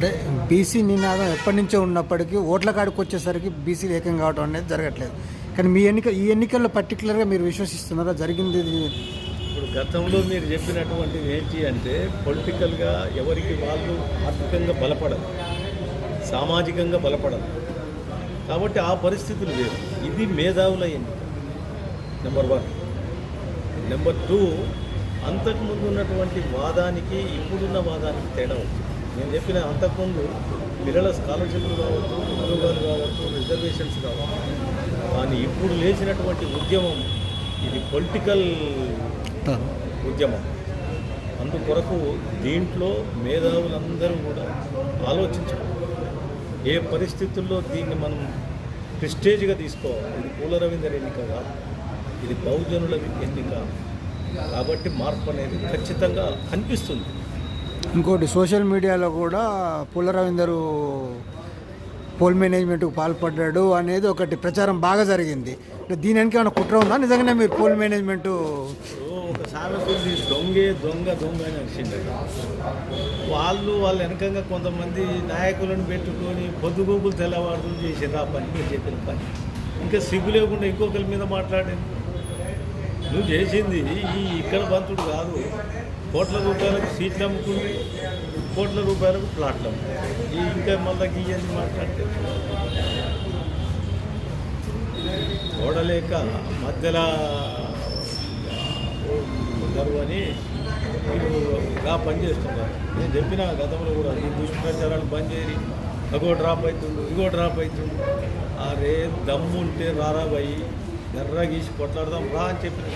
అంటే బీసీ నినాదం ఎప్పటి నుంచో ఉన్నప్పటికీ ఓట్ల కాడికి వచ్చేసరికి బీసీలు ఏకం కావడం అనేది జరగట్లేదు. కానీ మీ ఎన్నిక ఈ ఎన్నికల్లో పర్టికులర్గా మీరు విశ్వసిస్తున్నారా? జరిగింది ఇప్పుడు గతంలో మీరు చెప్పినటువంటిది ఏంటి అంటే పొలిటికల్గా ఎవరికి వాళ్ళు ఆర్థికంగా బలపడదు సామాజికంగా బలపడదు కాబట్టి ఆ పరిస్థితులు లేవు ఇది మేధావుల ఎన్నిక నెంబర్ వన్ నెంబర్ టూ అంతకుముందు ఉన్నటువంటి వాదానికి ఇప్పుడున్న వాదానికి తేడా ఉంది. నేను చెప్పిన అంతకుముందు పిల్లల స్కాలర్షిప్లు కావచ్చు ఉద్యోగాలు కావచ్చు రిజర్వేషన్స్ కావచ్చు. కానీ ఇప్పుడు లేచినటువంటి ఉద్యమం ఇది పొలిటికల్ ఉద్యమం. అందుకొరకు దీంట్లో మేధావులందరూ కూడా ఆలోచించాలి ఏ పరిస్థితుల్లో దీన్ని మనం ప్రెస్టేజ్గా తీసుకోవాలి? ఇది పూల రవీందర్ ఎన్నిక కాదు ఇది బహుజనుల ఎన్నిక? కాబట్టి మార్పు అనేది ఖచ్చితంగా కనిపిస్తుంది. ఇంకోటి సోషల్ మీడియాలో కూడా పుల్ల రవీందరు పోల్ మేనేజ్మెంట్కు పాల్పడ్డాడు అనేది ఒకటి ప్రచారం బాగా జరిగింది. దీని వెనక ఏమైనా కుట్ర ఉందా? నిజంగానే మీరు పోల్ మేనేజ్మెంట్ దొంగే దొంగ దొంగ అని వాళ్ళు వాళ్ళ వెనకంగా కొంతమంది నాయకులను పెట్టుకొని పొద్దుగూపులు తెల్లవారులు చేసారు ఆ పని చెప్పిన పని. ఇంకా సిగ్గు లేకుండా ఇంకొకరి మీద మాట్లాడింది. నువ్వు చేసింది ఈ ఇక్కడ బంతుడు కాదు. కోట్ల రూపాయలకు సీట్లు అమ్ముకుంది కోట్ల రూపాయలకు ప్లాట్లు అమ్ముకుంది ఈ ఇంకా మళ్ళీ గీయని మాట్లాడితే. చూడలేక మధ్యలో గర్వని ఇలా పనిచేస్తున్నారు నేను చెప్పిన గతంలో కూడా ఈ దుష్ప్రచారాలు బంద్ చేయరి అగో డ్రాప్ అవుతుండు ఇగో డ్రాప్ అవుతుండు అరే దమ్ముంటే రారాబాయి ఎర్ర గీసి కొట్లాడదాం రా అని చెప్పిన